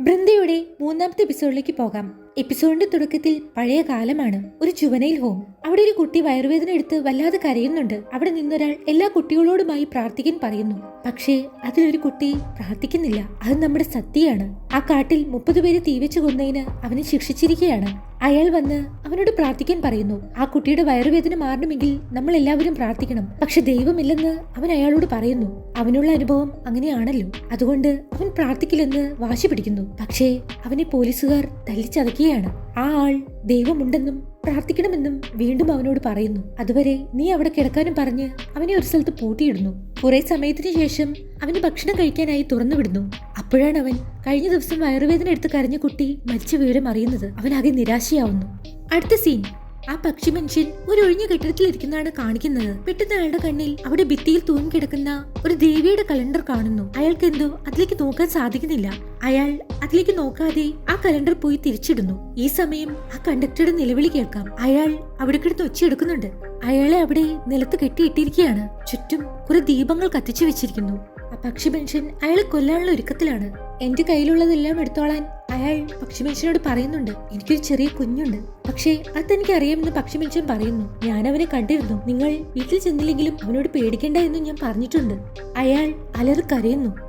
ബൃന്ദയുടെ മൂന്നാമത്തെ എപ്പിസോഡിലേക്ക് പോകാം. എപ്പിസോഡിന്റെ തുടക്കത്തിൽ പഴയ കാലമാണ്. ഒരു ചുവനയിൽ ഹോം. അവിടെ ഒരു കുട്ടി വയറുവേദന എടുത്ത് വല്ലാതെ കരയുന്നുണ്ട്. അവിടെ നിന്നൊരാൾ എല്ലാ കുട്ടികളോടുമായി പ്രാർത്ഥിക്കാൻ പറയുന്നു. പക്ഷേ അതിലൊരു കുട്ടി പ്രാർത്ഥിക്കുന്നില്ല. അത് നമ്മുടെ സത്യയാണ് ആ കാട്ടിൽ മുപ്പത് പേര് തീവച്ചു കൊന്നതിന് അവനെ ശിക്ഷിച്ചിരിക്കുകയാണ്. അയാൾ വന്ന് അവനോട് പ്രാർത്ഥിക്കാൻ പറയുന്നു. ആ കുട്ടിയുടെ വയറുവേദന മാറണമെങ്കിൽ നമ്മൾ എല്ലാവരും പ്രാർത്ഥിക്കണം. പക്ഷെ ദൈവമില്ലെന്ന് അവൻ അയാളോട് പറയുന്നു. അവനുള്ള അനുഭവം അങ്ങനെയാണല്ലോ. അതുകൊണ്ട് അവൻ പ്രാർത്ഥിക്കില്ലെന്ന് വാശി പിടിക്കുന്നു. പക്ഷേ അവനെ പോലീസുകാർ തല്ലിച്ചതക്കുകയാണ്. ആ ആൾ ദൈവമുണ്ടെന്നും പ്രാർത്ഥിക്കണമെന്നും വീണ്ടും അവനോട് പറയുന്നു. അതുവരെ നീ അവിടെ കിടക്കാനും പറഞ്ഞ് അവനെ ഒരു സ്ഥലത്ത് പൂട്ടിയിടുന്നു. കുറെ സമയത്തിന് ശേഷം അവന് ഭക്ഷണം കഴിക്കാനായി തുറന്നു വിടുന്നു അപ്പോഴാണ് അവൻ കഴിഞ്ഞ ദിവസം വയറുവേദന എടുത്ത് കരഞ്ഞ കുട്ടി മരിച്ച വിവരം അറിയുന്നത് അവൻ ആകെ നിരാശയാവുന്നു. അടുത്ത സീൻ ആ പക്ഷി മനുഷ്യൻ ഒരു ഒഴിഞ്ഞ കെട്ടിടത്തിൽ ഇരിക്കുന്നതാണ് കാണിക്കുന്നത്. പെട്ടെന്ന് അയാളുടെ കണ്ണിൽ അവിടെ ഭിത്തിയിൽ തൂങ്ങിക്കിടക്കുന്ന ഒരു ദേവിയുടെ കലണ്ടർ കാണുന്നു. അയാൾക്ക് എന്തോ അതിലേക്ക് നോക്കാൻ സാധിക്കുന്നില്ല. അയാൾ അതിലേക്ക് നോക്കാതെ ആ കലണ്ടർ പോയി തിരിച്ചിടുന്നു. ഈ സമയം ആ കണ്ടക്ടറുടെ നിലവിളി കേൾക്കാം. അയാൾ അവിടെ കിടന്ന് ഒച്ചയെടുക്കുന്നുണ്ട്. അയാളെ അവിടെ നിലത്ത് കെട്ടിയിട്ടിരിക്കുകയാണ്. ചുറ്റും കുറെ ദീപങ്ങൾ കത്തിച്ചു വെച്ചിരിക്കുന്നു. ആ പക്ഷി മനുഷ്യൻ അയാളെ കൊല്ലാനുള്ള ഒരുക്കത്തിലാണ്. എന്റെ കയ്യിലുള്ളതെല്ലാം എടുത്തോളാൻ അയാൾ പക്ഷി മനുഷ്യനോട് പറയുന്നുണ്ട്. എനിക്കൊരു ചെറിയ കുഞ്ഞുണ്ട്. പക്ഷേ അതെനിക്ക് അറിയാമെന്ന് പക്ഷി മനുഷ്യൻ പറയുന്നു. ഞാൻ അവനെ കണ്ടിരുന്നു. നിങ്ങൾ വീട്ടിൽ ചെന്നില്ലെങ്കിലും അവനോട് പേടിക്കേണ്ട എന്നും ഞാൻ പറഞ്ഞിട്ടുണ്ട്. അയാൾ അലറി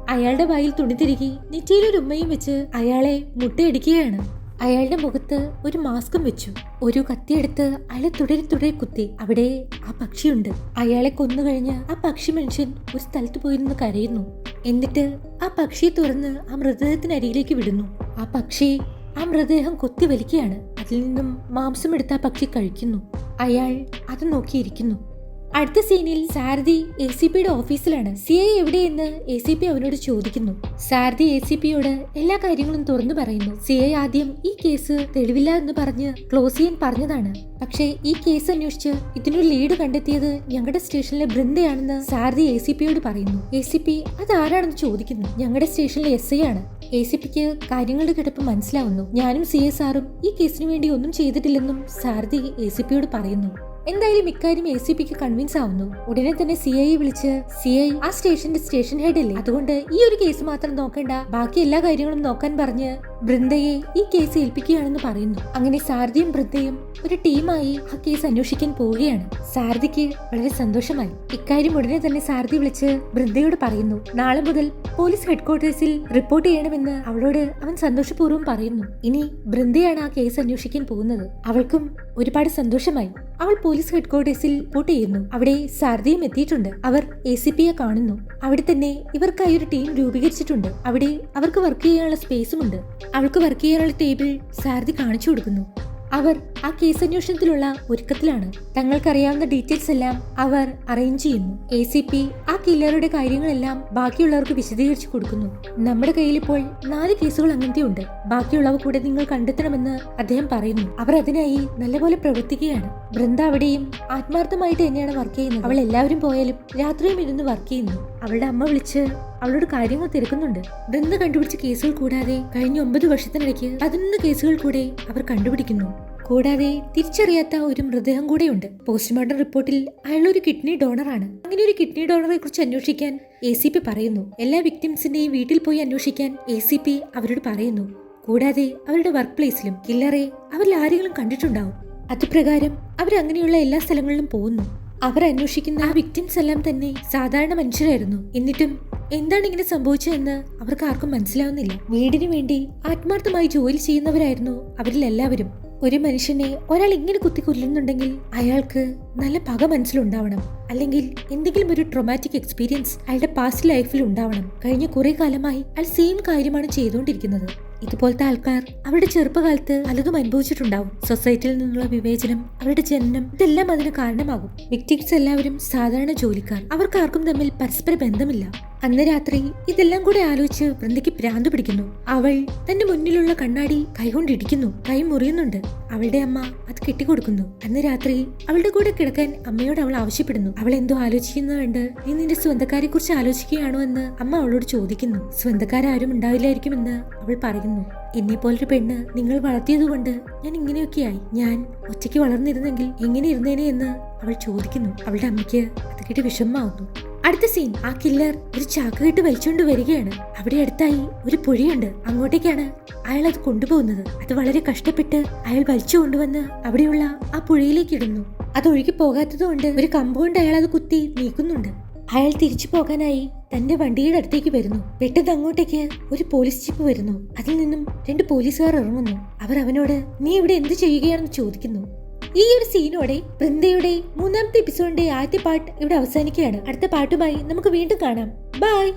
അയാളുടെ വായിൽ തുണി തിരികി നെറ്റിയിലൊരു ഉമ്മയും വെച്ച് അയാളെ മുട്ടയടിക്കുകയാണ്. അയാളുടെ മുഖത്ത് ഒരു മാസ്കും വെച്ചു. ഒരു കത്തിയെടുത്ത് അയാളെ തുടരെ തുടരെ കുത്തി. അവിടെ ആ പക്ഷിയുണ്ട്. അയാളെ കൊന്നു കഴിഞ്ഞ് ആ പക്ഷി മനുഷ്യൻ ഒരു സ്ഥലത്ത് പോയിരുന്നു കരയുന്നു. എന്നിട്ട് ആ പക്ഷിയെ തുറന്ന് ആ മൃതദേഹത്തിനരികിലേക്ക് വിടുന്നു. ആ പക്ഷി ആ മൃതദേഹം കൊത്തി വലിക്കുകയാണ്. അതിൽ നിന്നും മാംസം എടുത്ത് ആ പക്ഷി കഴിക്കുന്നു. അയാൾ അത് നോക്കിയിരിക്കുന്നു. അടുത്ത സീനിൽ സാരഥി എ സി പിയുടെ ഓഫീസിലാണ്. സി ഐ എവിടെയെന്ന് എ സി പി അവനോട് ചോദിക്കുന്നു. സാരഥി എ സി പിയോട് എല്ലാ കാര്യങ്ങളും തുറന്നു പറയുന്നു. സി ഐ ആദ്യം ഈ കേസ് തെളിവില്ല എന്ന് പറഞ്ഞ് ക്ലോസ് ചെയ്യാൻ പറഞ്ഞതാണ്. പക്ഷേ ഈ കേസ് അന്വേഷിച്ച് ഇതിനൊരു ലീഡ് കണ്ടെത്തിയത് ഞങ്ങളുടെ സ്റ്റേഷനിലെ ബൃന്ദയാണെന്ന് സാരഥി എ സി പിയോട് പറയുന്നു. എ സി പി അതാരാണെന്ന് ചോദിക്കുന്നു. ഞങ്ങളുടെ സ്റ്റേഷനിലെ എസ് ഐ ആണ്. എ സി പിക്ക് കാര്യങ്ങളുടെ കിടപ്പ് മനസ്സിലാവുന്നു. ഞാനും സി എസ് ആറും ഈ കേസിന് വേണ്ടി ഒന്നും ചെയ്തിട്ടില്ലെന്നും സാരഥി എ സി പിയോട് പറയുന്നു. എന്തായാലും ഇക്കാര്യം എ സി പിക്ക് കൺവിൻസ് ആവുന്നു. ഉടനെ തന്നെ സി ഐ വിളിച്ച് സി ഐ ആ സ്റ്റേഷന്റെ സ്റ്റേഷൻ ഹെഡ് അല്ലേ അതുകൊണ്ട് ഈ ഒരു കേസ് മാത്രം നോക്കണ്ട. ബാക്കി എല്ലാ കാര്യങ്ങളും നോക്കാൻ പറഞ്ഞ് ബൃന്ദയെ ഈ കേസ് ഏൽപ്പിക്കുകയാണെന്ന് പറയുന്നു. അങ്ങനെ സാരഥിയും ബൃന്ദയും ഒരു ടീമായി ആ കേസ് അന്വേഷിക്കാൻ പോവുകയാണ്. സാരഥിക്ക് വളരെ സന്തോഷമായി. ഇക്കാര്യം ഉടനെ തന്നെ സാരഥി വിളിച്ച് ബൃന്ദയോട് പറയുന്നു. നാളെ മുതൽ പോലീസ് ഹെഡ്ക്വാർട്ടേഴ്സിൽ റിപ്പോർട്ട് ചെയ്യണമെന്ന് അവളോട് അവൻ സന്തോഷപൂർവം പറയുന്നു. ഇനി ബൃന്ദയാണ് ആ കേസ് അന്വേഷിക്കാൻ പോകുന്നത്. അവൾക്കും ഒരുപാട് സന്തോഷമായി. അവൾ പോലീസ് ഹെഡ്ക്വാർട്ടേഴ്സിൽ റിപ്പോർട്ട് ചെയ്യുന്നു. അവിടെ സാരഥിയും എത്തിയിട്ടുണ്ട്. അവർ എ സി പിയെ കാണുന്നു. അവിടെ തന്നെ ഇവർക്കായി ഒരു ടീം രൂപീകരിച്ചിട്ടുണ്ട്. അവിടെ അവർക്ക് വർക്ക് ചെയ്യാനുള്ള സ്പേസും ഉണ്ട്. അവൾക്ക് വർക്ക് ചെയ്യാനുള്ള ടേബിൾ സാരഥി കാണിച്ചു കൊടുക്കുന്നു. അവർ ആ കേസ് അന്വേഷണത്തിലുള്ള ഒരുക്കത്തിലാണ്. തങ്ങൾക്കറിയാവുന്ന ഡീറ്റെയിൽസ് എല്ലാം അവർ അറേഞ്ച് ചെയ്യുന്നു. എ സി പി ആ കില്ലറുടെ കാര്യങ്ങളെല്ലാം ബാക്കിയുള്ളവർക്ക് വിശദീകരിച്ചു കൊടുക്കുന്നു. നമ്മുടെ കയ്യിൽ ഇപ്പോൾ നാല് കേസുകൾ അങ്ങനത്തെ ഉണ്ട് ബാക്കിയുള്ളവ കൂടെ നിങ്ങൾ കണ്ടെത്തണമെന്ന് അദ്ദേഹം പറയുന്നു. അവർ അതിനായി നല്ലപോലെ പ്രവർത്തിക്കുകയാണ്. ബൃന്ദ അവിടെയും ആത്മാർത്ഥമായിട്ട് തന്നെയാണ് വർക്ക് ചെയ്യുന്നത്. അവൾ എല്ലാവരും പോയാലും രാത്രിയും ഇരുന്ന് വർക്ക് ചെയ്യുന്നു. അവളുടെ അമ്മ വിളിച്ച് അവളോട് കാര്യങ്ങൾ തിരക്കുന്നുണ്ട്. ബന്ധ കണ്ടുപിടിച്ച കേസുകൾ കൂടാതെ കഴിഞ്ഞ ഒമ്പത് വർഷത്തിനിടയ്ക്ക് പതിനൊന്ന് കേസുകൾ കൂടെ അവർ കണ്ടുപിടിക്കുന്നു. കൂടാതെ തിരിച്ചറിയാത്ത ഒരു മൃതദേഹം കൂടെയുണ്ട്. പോസ്റ്റ്മോർട്ടം റിപ്പോർട്ടിൽ അയാൾ ഒരു കിഡ്നി ഡോണറാണ്. അങ്ങനെ ഒരു കിഡ്നി ഡോണറെ കുറിച്ച് അന്വേഷിക്കാൻ എ സി പി പറയുന്നു. എല്ലാ വിക്ടിംസിന്റെയും വീട്ടിൽ പോയി അന്വേഷിക്കാൻ എ സി പി അവരോട് പറയുന്നു. കൂടാതെ അവരുടെ വർക്ക് പ്ലേസിലും കില്ലറെ അവരിൽ ആരെങ്കിലും കണ്ടിട്ടുണ്ടാവും. അതുപ്രകാരം അവർ അങ്ങനെയുള്ള എല്ലാ സ്ഥലങ്ങളിലും പോകുന്നു. അവർ അന്വേഷിക്കുന്ന ആ വിക്ടിംസ് എല്ലാം തന്നെ സാധാരണ മനുഷ്യരായിരുന്നു. എന്നിട്ടും എന്താണ് ഇങ്ങനെ സംഭവിച്ചതെന്ന് അവർക്ക് ആർക്കും മനസ്സിലാവുന്നില്ല. വീടിനു വേണ്ടി ആത്മാർത്ഥമായി ജോലി ചെയ്യുന്നവരായിരുന്നു അവരിൽ എല്ലാവരും. ഒരു മനുഷ്യനെ ഒരാൾ ഇങ്ങനെ കുത്തി കൊല്ലുന്നുണ്ടെങ്കിൽ അയാൾക്ക് നല്ല പക മനസ്സിലുണ്ടാവണം. അല്ലെങ്കിൽ എന്തെങ്കിലും ഒരു ട്രൊമാറ്റിക് എക്സ്പീരിയൻസ് അയാളുടെ പാസ്റ്റ് ലൈഫിൽ ഉണ്ടാവണം. കഴിഞ്ഞ കുറെ കാലമായി അയാൾ സെയിം കാര്യമാണ് ചെയ്തുകൊണ്ടിരിക്കുന്നത്. ഇതുപോലത്തെ ആൾക്കാർ അവരുടെ ചെറുപ്പകാലത്ത് പലതും അനുഭവിച്ചിട്ടുണ്ടാവും. സൊസൈറ്റിയിൽ നിന്നുള്ള വിവേചനം അവരുടെ ജനനം ഇതെല്ലാം അതിന് കാരണമാകും. വിക്ടിംസ് എല്ലാവരും സാധാരണ ജോലിക്കാർ. അവർക്ക് ആർക്കും തമ്മിൽ പരസ്പര ബന്ധമില്ല. അന്ന് രാത്രി ഇതെല്ലാം കൂടെ ആലോചിച്ച് വൃന്ദയ്ക്ക് ഭ്രാന്ത് പിടിക്കുന്നു. അവൾ തന്റെ മുന്നിലുള്ള കണ്ണാടി കൈകൊണ്ടിടിക്കുന്നു. കൈ മുറിയുന്നുണ്ട്. അവളുടെ അമ്മ അത് കെട്ടിക്കൊടുക്കുന്നു. അന്ന് രാത്രി അവളുടെ കൂടെ കിടക്കാൻ അമ്മയോട് അവൾ ആവശ്യപ്പെടുന്നു. അവൾ എന്തോ ആലോചിക്കുന്നത് കണ്ട് നീ നിന്റെ സ്വന്തക്കാരെ കുറിച്ച് ആലോചിക്കുകയാണോ എന്ന് അമ്മ അവളോട് ചോദിക്കുന്നു. സ്വന്തക്കാരും ഉണ്ടാവില്ലായിരിക്കുമെന്ന് അവൾ പറയുന്നു. എന്നെ പോലൊരു പെണ്ണ് നിങ്ങൾ വളർത്തിയതുകൊണ്ട് ഞാൻ ഇങ്ങനെയൊക്കെയായി. ഞാൻ ഒറ്റയ്ക്ക് വളർന്നിരുന്നെങ്കിൽ എങ്ങനെ ഇരുന്നേനെ? എന്ന് അവൾ ചോദിക്കുന്നു. അവളുടെ അമ്മയ്ക്ക് അത് കേട്ട് വിഷമമാവുന്നു. അടുത്ത സീൻ ആ കില്ലർ ഒരു ചാക്ക് കെട്ട് വലിച്ചുകൊണ്ട് വരികയാണ്. അവിടെ അടുത്തായി ഒരു പുഴയുണ്ട്. അങ്ങോട്ടേക്കാണ് അയാൾ അത് കൊണ്ടുപോകുന്നത്. അത് വളരെ കഷ്ടപ്പെട്ട് അയാൾ വലിച്ചു കൊണ്ടുവന്ന് അവിടെയുള്ള ആ പുഴയിലേക്ക് ഇടുന്നു. അത് ഒഴുകി പോകാത്തതുകൊണ്ട് ഒരു കമ്പൗണ്ട് അയാൾ അത് കുത്തി നീക്കുന്നുണ്ട്. അയാൾ തിരിച്ചു പോകാനായി തന്റെ വണ്ടിയുടെ അടുത്തേക്ക് വരുന്നു. പെട്ടെന്ന് അങ്ങോട്ടേക്ക് ഒരു പോലീസ് ജീപ്പ് വരുന്നു. അതിൽ നിന്നും രണ്ട് പോലീസുകാർ ഇറങ്ങുന്നു. അവർ അവനോട് നീ ഇവിടെ എന്ത് ചെയ്യുകയാണെന്ന് ചോദിക്കുന്നു. ഈ ഒരു സീനോടെ വൃന്ദയുടെ മൂന്നാമത്തെ എപ്പിസോഡിന്റെ ആദ്യ പാട്ട് ഇവിടെ അവസാനിക്കുകയാണ്. അടുത്ത പാട്ടുമായി നമുക്ക് വീണ്ടും കാണാം. ബൈ